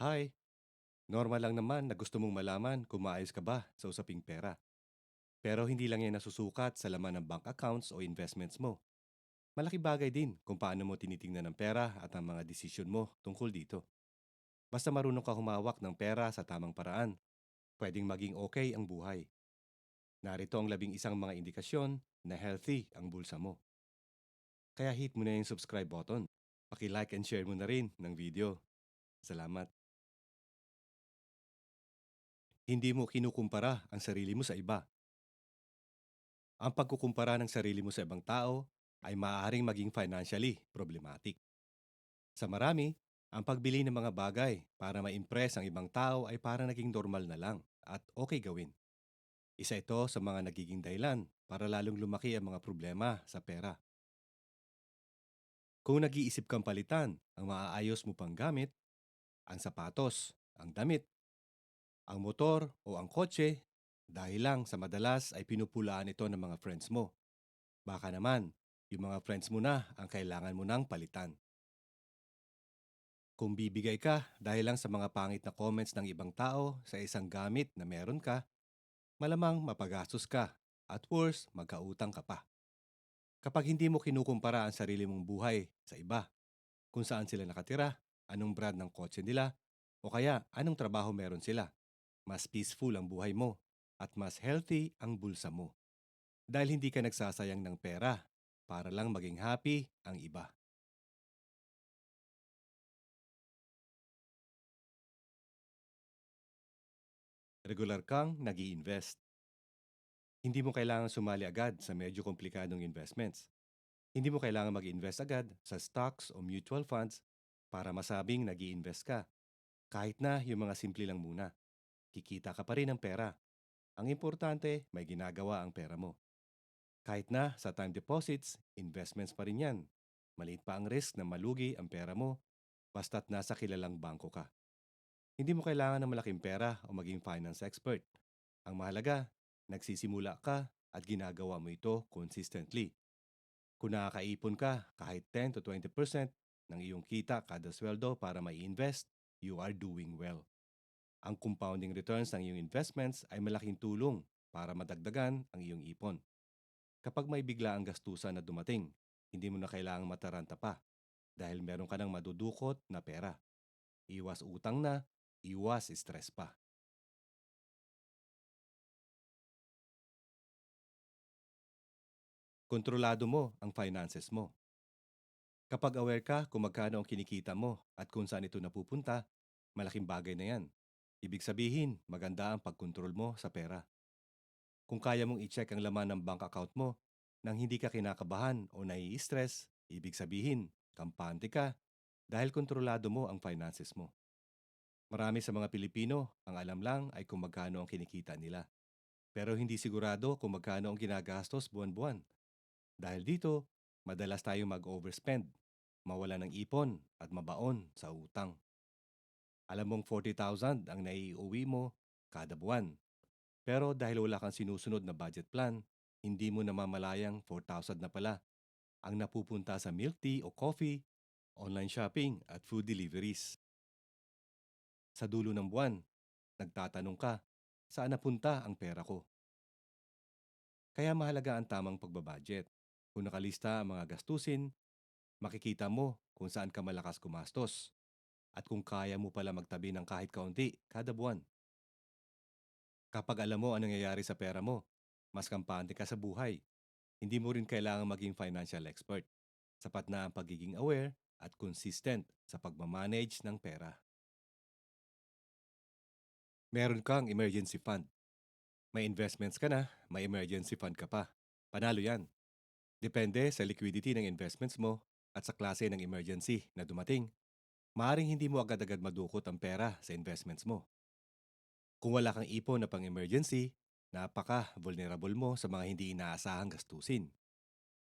Hi, normal lang naman na gusto mong malaman kung maayos ka ba sa usaping pera. Pero hindi lang yan nasusukat sa laman ng bank accounts o investments mo. Malaki bagay din kung paano mo tinitingnan ang pera at ang mga desisyon mo tungkol dito. Basta marunong ka humawak ng pera sa tamang paraan, pwedeng maging okay ang buhay. Narito ang labing isang mga indikasyon na healthy ang bulsa mo. Kaya hit mo na yung subscribe button. Paki-like and share mo na rin ng video. Salamat. Hindi mo kinukumpara ang sarili mo sa iba. Ang pagkukumpara ng sarili mo sa ibang tao ay maaaring maging financially problematic. Sa marami, ang pagbili ng mga bagay para ma-impress ang ibang tao ay parang naging normal na lang at okay gawin. Isa ito sa mga nagiging dahilan para lalong lumaki ang mga problema sa pera. Kung nag-iisip kang palitan ang maaayos mo pang gamit, ang sapatos, ang damit, ang motor o ang kotse dahil lang sa madalas ay pinupulaan ito ng mga friends mo. Baka naman, yung mga friends mo na ang kailangan mo nang palitan. Kung bibigay ka dahil lang sa mga pangit na comments ng ibang tao sa isang gamit na meron ka, malamang mapagastos ka at worse, magkautang ka pa. Kapag hindi mo kinukumpara ang sarili mong buhay sa iba, kung saan sila nakatira, anong brand ng kotse nila, o kaya anong trabaho meron sila, mas peaceful ang buhay mo at mas healthy ang bulsa mo. Dahil hindi ka nagsasayang ng pera para lang maging happy ang iba. Regular kang nag invest Hindi mo kailangan sumali agad sa medyo komplikadong investments. Hindi mo kailangan mag-invest agad sa stocks o mutual funds para masabing nag invest ka. Kahit na yung mga simple lang muna. Kikita ka pa rin ng pera. Ang importante, may ginagawa ang pera mo. Kahit na sa time deposits, investments pa rin yan. Maliit pa ang risk na malugi ang pera mo basta't nasa kilalang bangko ka. Hindi mo kailangan ng malaking pera o maging finance expert. Ang mahalaga, nagsisimula ka at ginagawa mo ito consistently. Kung nakakaipon ka kahit 10 to 20% ng iyong kita kada sweldo para mai-invest, you are doing well. Ang compounding returns ng iyong investments ay malaking tulong para madagdagan ang iyong ipon. Kapag may bigla ang gastusan na dumating, hindi mo na kailangang mataranta pa dahil meron ka ng madudukot na pera. Iwas utang na, iwas stress pa. Kontrolado mo ang finances mo. Kapag aware ka kung magkano ang kinikita mo at kung saan ito napupunta, malaking bagay na yan. Ibig sabihin, maganda ang pagkontrol mo sa pera. Kung kaya mong i-check ang laman ng bank account mo nang hindi ka kinakabahan o nai-stress, ibig sabihin, kampante ka dahil kontrolado mo ang finances mo. Marami sa mga Pilipino, ang alam lang ay kung magkano ang kinikita nila. Pero hindi sigurado kung magkano ang ginagastos buwan-buwan. Dahil dito, madalas tayo mag-overspend, mawala ng ipon at mabaon sa utang. Alam mong 40,000 ang naiuwi mo kada buwan. Pero dahil wala kang sinusunod na budget plan, hindi mo namamalayang 4,000 na pala ang napupunta sa milk tea o coffee, online shopping at food deliveries. Sa dulo ng buwan, nagtatanong ka, saan napunta ang pera ko? Kaya mahalaga ang tamang pagbabudget. Kung nakalista ang mga gastusin, makikita mo kung saan ka malakas kumastos at kung kaya mo pala magtabi ng kahit kaunti kada buwan. Kapag alam mo anong nangyayari sa pera mo, mas kampante ka sa buhay. Hindi mo rin kailangan maging financial expert. Sapat na ang pagiging aware at consistent sa pagmamanage ng pera. Meron kang emergency fund. May investments ka na, may emergency fund ka pa. Panalo yan. Depende sa liquidity ng investments mo at sa klase ng emergency na dumating. Maaring hindi mo agad-agad madukot ang pera sa investments mo. Kung wala kang ipon na pang-emergency, napaka-vulnerable mo sa mga hindi inaasahang gastusin.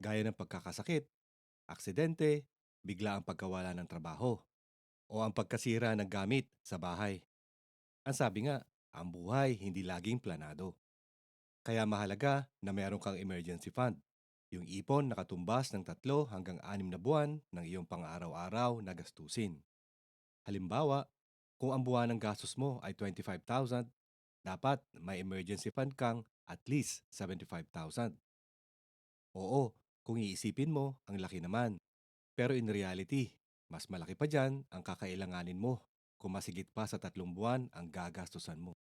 Gaya ng pagkakasakit, aksidente, bigla ang pagkawala ng trabaho, o ang pagkasira ng gamit sa bahay. Ang sabi nga, ang buhay hindi laging planado. Kaya mahalaga na meron kang emergency fund. Yung ipon nakatumbas ng tatlo hanggang anim na buwan ng iyong pang-araw-araw na gastusin. Halimbawa, Kung ang buwan ng gastos mo ay 25,000, dapat may emergency fund kang at least 75,000. Oo, kung iisipin mo, ang laki naman. Pero in reality, mas malaki pa dyan ang kakailanganin mo kung masigit pa sa tatlong buwan ang gagastusan mo.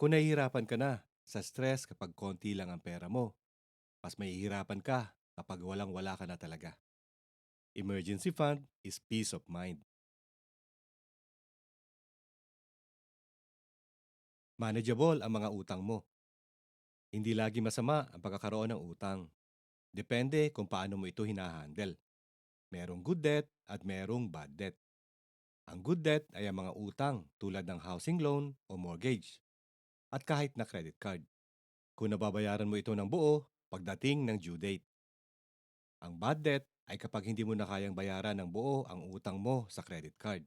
Kung nahihirapan ka na sa stress kapag konti lang ang pera mo, mas mahihirapan ka kapag walang-wala ka na talaga. Emergency fund is peace of mind. Manageable ang mga utang mo. Hindi lagi masama ang pagkakaroon ng utang. Depende kung paano mo ito hinahandle. Merong good debt at merong bad debt. Ang good debt ay ang mga utang tulad ng housing loan o mortgage at kahit na credit card. Kung nababayaran mo ito ng buo pagdating ng due date. Ang bad debt ay kapag hindi mo na kayang bayaran ng buo ang utang mo sa credit card.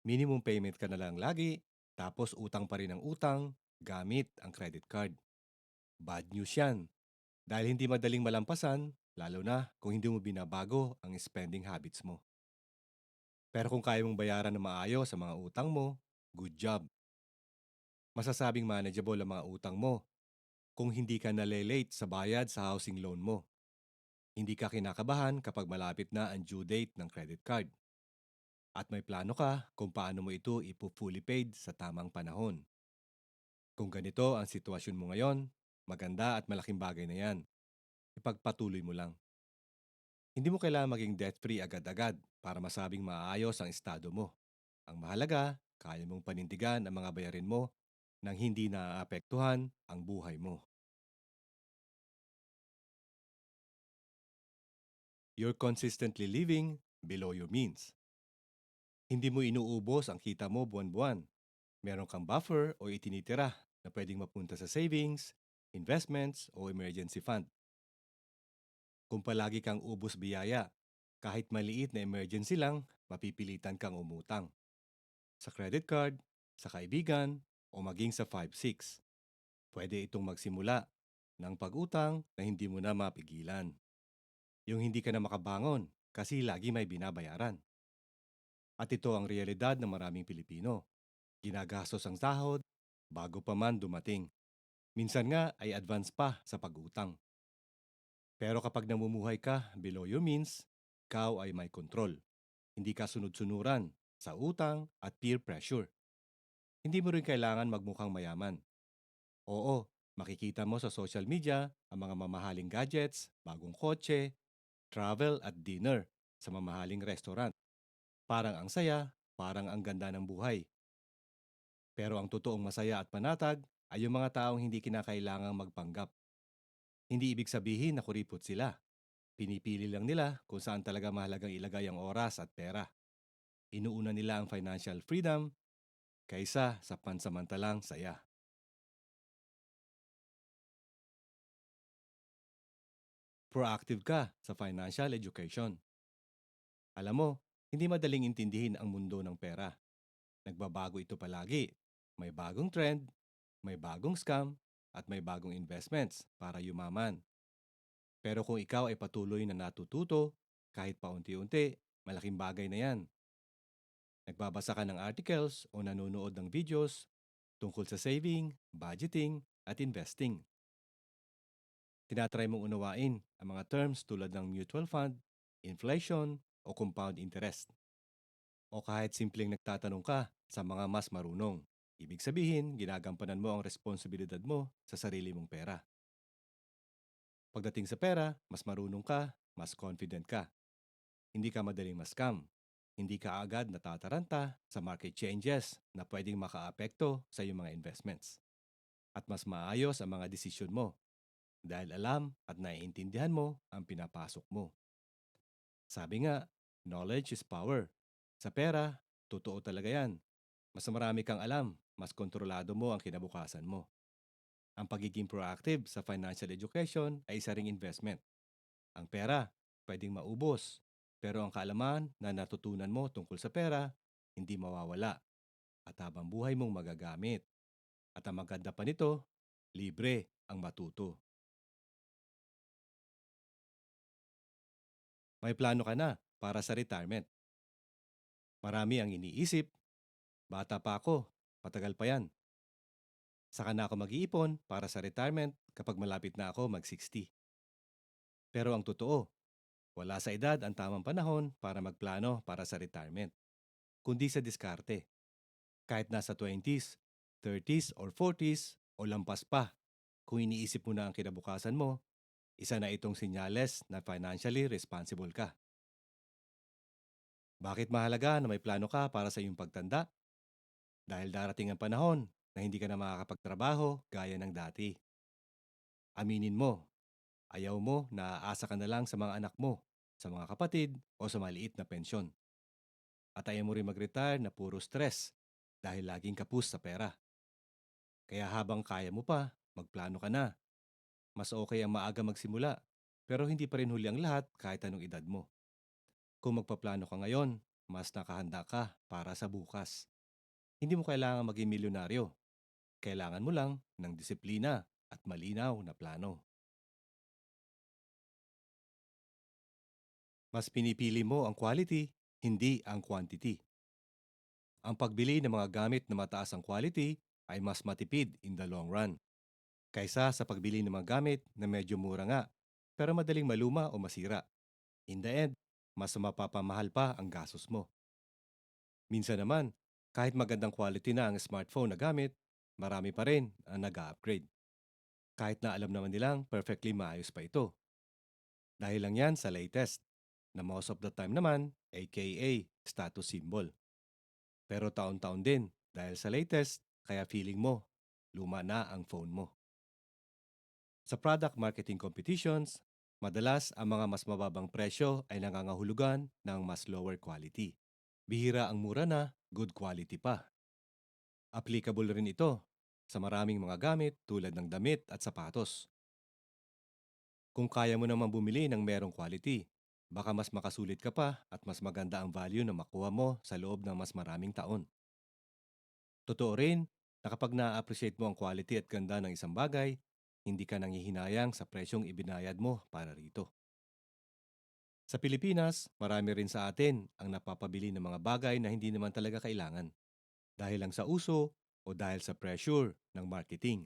Minimum payment ka na lang lagi, tapos utang pa rin ang utang gamit ang credit card. Bad news yan. Dahil hindi madaling malampasan, lalo na kung hindi mo binabago ang spending habits mo. Pero kung kaya mong bayaran na maayos sa mga utang mo, good job. Masasabing manageable ang mga utang mo kung hindi ka nalelate sa bayad sa housing loan mo. Hindi ka kinakabahan kapag malapit na ang due date ng credit card. At may plano ka kung paano mo ito ipo-fully paid sa tamang panahon. Kung ganito ang sitwasyon mo ngayon, maganda at malaking bagay na yan. Ipagpatuloy mo lang. Hindi mo kailangan maging debt-free agad-agad para masabing maayos ang estado mo. Ang mahalaga, kaya mong panindigan ang mga bayarin mo nang hindi naaapektuhan ang buhay mo. You're consistently living below your means. Hindi mo inuubos ang kita mo buwan-buwan. Meron kang buffer o itinitira na pwedeng mapunta sa savings, investments o emergency fund. Kung palagi kang ubos biyaya, kahit maliit na emergency lang, mapipilitan kang umutang. Sa credit card, sa kaibigan, o maging sa 5-6. Pwede itong magsimula ng pag-utang na hindi mo na mapigilan. Yung hindi ka na makabangon kasi lagi may binabayaran. At ito ang realidad ng maraming Pilipino. Ginagastos ang sahod bago pa man dumating. Minsan nga ay advance pa sa pag-utang. Pero kapag namumuhay ka below your means, ikaw ay may control. Hindi ka sunod-sunuran sa utang at peer pressure. Hindi mo rin kailangan magmukhang mayaman. Oo, makikita mo sa social media ang mga mamahaling gadgets, bagong kotse, travel at dinner sa mamahaling restaurant. Parang ang saya, parang ang ganda ng buhay. Pero ang totoong masaya at panatag ay yung mga taong hindi kinakailangang magpanggap. Hindi ibig sabihin na kuripot sila. Pinipili lang nila kung saan talaga mahalagang ilagay ang oras at pera. Inuuna nila ang financial freedom kaysa sa pansamantalang saya. Proactive ka sa financial education. Alam mo, hindi madaling intindihin ang mundo ng pera. Nagbabago ito palagi. May bagong trend, may bagong scam, at may bagong investments para yumaman. Pero kung ikaw ay patuloy na natututo, kahit paunti-unti, malaking bagay na yan. Nagbabasa ka ng articles o nanonood ng videos tungkol sa saving, budgeting, at investing. Tinatry mong unawain ang mga terms tulad ng mutual fund, inflation, o compound interest. O kahit simpleng nagtatanong ka sa mga mas marunong. Ibig sabihin, ginagampanan mo ang responsibilidad mo sa sarili mong pera. Pagdating sa pera, mas marunong ka, mas confident ka. Hindi ka madaling mascam. Hindi ka agad natataranta sa market changes na pwedeng makaapekto sa iyong mga investments. At mas maayos ang mga desisyon mo dahil alam at naiintindihan mo ang pinapasok mo. Sabi nga, knowledge is power. Sa pera, totoo talaga yan. Mas marami kang alam, mas kontrolado mo ang kinabukasan mo. Ang pagiging proactive sa financial education ay isa ring investment. Ang pera, pwedeng maubos, pero ang kaalaman na natutunan mo tungkol sa pera, hindi mawawala. At habang buhay mong magagamit. At ang maganda pa nito, libre ang matuto. May plano ka na para sa retirement. Marami ang iniisip, Bata pa ako, matagal pa yan. Saka na ako mag-iipon para sa retirement kapag malapit na ako mag-60. Pero ang totoo, wala sa edad ang tamang panahon para magplano para sa retirement, kundi sa diskarte. Kahit nasa 20s, 30s or 40s o lampas pa, kung iniisip mo na ang kinabukasan mo, isa na itong sinyales na financially responsible ka. Bakit mahalaga na may plano ka para sa iyong pagtanda? Dahil darating ang panahon na hindi ka na makakapagtrabaho gaya ng dati. Aminin mo, ayaw mo na aasa ka na lang sa mga anak mo, sa mga kapatid o sa maliit na pensyon. At ayaw mo rin mag-retire na puro stress dahil laging kapus sa pera. Kaya habang kaya mo pa, magplano ka na. Mas okay ang maaga magsimula, pero hindi pa rin huli ang lahat kahit anong edad mo. Kung magpaplano ka ngayon, mas nakahanda ka para sa bukas. Hindi mo kailangan maging milyonaryo. Kailangan mo lang ng disiplina at malinaw na plano. Mas pinipili mo ang quality, hindi ang quantity. Ang pagbili ng mga gamit na mataas ang quality ay mas matipid in the long run kaysa sa pagbili ng mga gamit na medyo mura nga pero madaling maluma o masira. In the end, mas mapapamahal pa ang gastos mo. Minsan naman, kahit magandang quality na ang smartphone na gamit, marami pa rin ang nag-upgrade. Kahit na alam naman nilang perfectly maayos pa ito. Dahil lang yan sa latest, na most of the time naman, aka status symbol. Pero taon-taon din dahil sa latest, kaya feeling mo, luma na ang phone mo. Sa product marketing competitions, madalas ang mga mas mababang presyo ay nangangahulugan ng mas lower quality. Bihira ang mura na, good quality pa. Applicable rin ito sa maraming mga gamit tulad ng damit at sapatos. Kung kaya mo naman bumili ng merong quality, baka mas makasulit ka pa at mas maganda ang value na makuha mo sa loob ng mas maraming taon. Totoo rin na kapag na-appreciate mo ang quality at ganda ng isang bagay, hindi ka nanghihinayang sa presyong ibinayad mo para rito. Sa Pilipinas, marami rin sa atin ang napapabili ng mga bagay na hindi naman talaga kailangan. Dahil lang sa uso o dahil sa pressure ng marketing.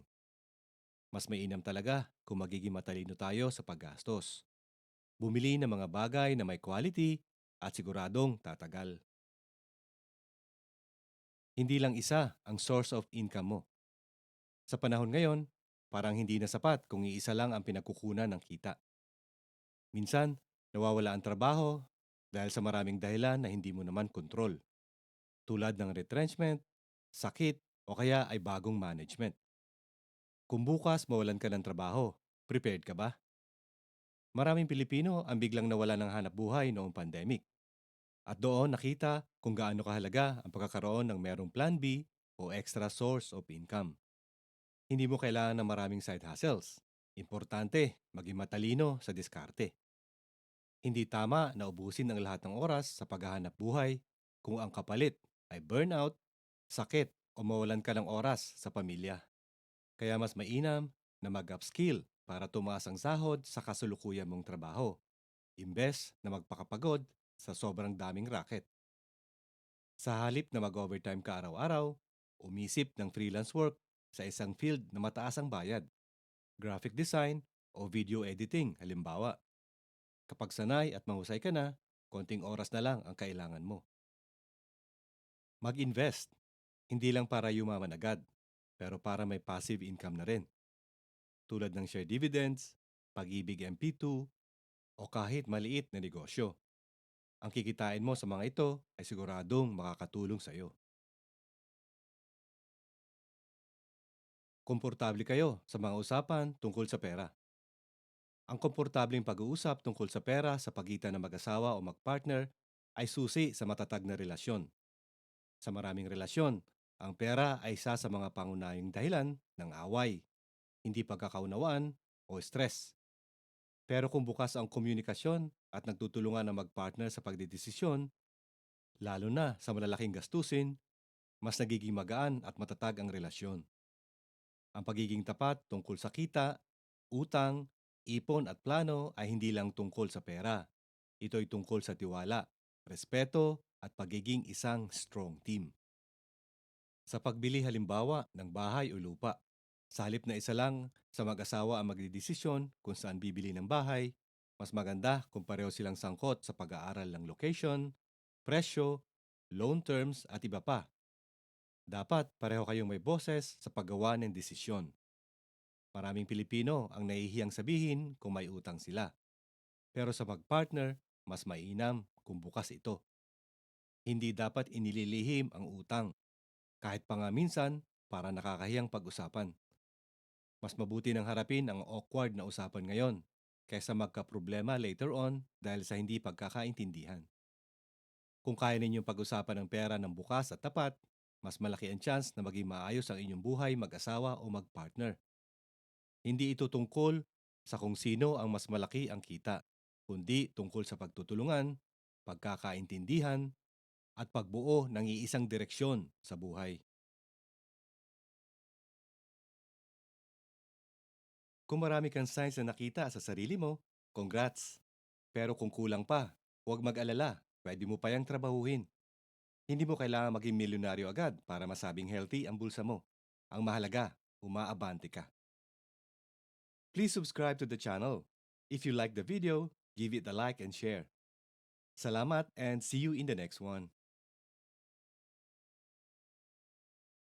Mas mainam talaga kung magiging matalino tayo sa paggastos. Bumili ng mga bagay na may quality at siguradong tatagal. Hindi lang isa ang source of income mo. Sa panahon ngayon, Parang hindi na sapat kung iisa lang ang pinagkukunan ng kita. Minsan, nawawala ang trabaho dahil sa maraming dahilan na hindi mo naman kontrol. Tulad ng retrenchment, sakit, o kaya ay bagong management. Kung bukas mawalan ka ng trabaho, prepared ka ba? Maraming Pilipino ang biglang nawala ng hanap buhay noong pandemic. At doon nakita kung gaano kahalaga ang pagkakaroon ng merong plan B o extra source of income. Hindi mo kailangan ng maraming side hustles. Importante, maging matalino sa diskarte. Hindi tama na ubusin ang lahat ng oras sa paghahanap buhay kung ang kapalit ay burnout, sakit o mawalan ka ng oras sa pamilya. Kaya mas mainam na mag-upskill para tumaas ang sahod sa kasulukuyan mong trabaho, imbes na magpakapagod sa sobrang daming racket. Sa halip na mag-overtime ka araw-araw, umisip ng freelance work sa isang field na mataas ang bayad. Graphic design o video editing halimbawa. Kapag sanay at mahusay ka na, konting oras na lang ang kailangan mo. Mag-invest, hindi lang para yumaman agad, pero para may passive income na rin. Tulad ng share dividends, pag-ibig MP2, o kahit maliit na negosyo. Ang kikitain mo sa mga ito ay siguradong makakatulong sa iyo. Komportable kayo sa mga usapan tungkol sa pera. Ang komportableng pag-uusap tungkol sa pera sa pagitan ng mag-asawa o mag-partner ay susi sa matatag na relasyon. Sa maraming relasyon, ang pera ay isa sa mga pangunahing dahilan ng away, hindi pagkakaunawaan o stress. Pero kung bukas ang komunikasyon at nagtutulungan ng mag-partner sa pagdidesisyon, lalo na sa malalaking gastusin, mas nagiging magaan at matatag ang relasyon. Ang pagiging tapat tungkol sa kita, utang, ipon at plano ay hindi lang tungkol sa pera. Ito ay tungkol sa tiwala, respeto at pagiging isang strong team. Sa pagbili halimbawa ng bahay o lupa, sa halip na isa lang sa mag-asawa ang magdidesisyon kung saan bibili ng bahay, mas maganda kung pareho silang sangkot sa pag-aaral ng location, presyo, loan terms at iba pa. Dapat pareho kayong may boses sa paggawa ng desisyon. Maraming Pilipino ang nahihiyang sabihin kung may utang sila. Pero sa mag-partner, mas mainam kung bukas ito. Hindi dapat inililihim ang utang. Kahit pa nga minsan, para nakakahiyang pag-usapan. Mas mabuti nang harapin ang awkward na usapan ngayon kaysa magka-problema later on dahil sa hindi pagkakaintindihan. Kung kaya ninyong pag-usapan ng pera ng bukas at tapat, mas malaki ang chance na maging maayos ang inyong buhay mag-asawa o mag-partner. Hindi ito tungkol sa kung sino ang mas malaki ang kita, kundi tungkol sa pagtutulungan, pagkakaintindihan, at pagbuo ng iisang direksyon sa buhay. Kung marami kang signs na nakita sa sarili mo, congrats! Pero kung kulang pa, huwag mag-alala, pwede mo pa yang trabahuhin. Hindi mo kailangan maging milyonaryo agad para masabing healthy ang bulsa mo. Ang mahalaga, umaabante ka. Please subscribe to the channel. If you like the video, give it a like and share. Salamat and see you in the next one.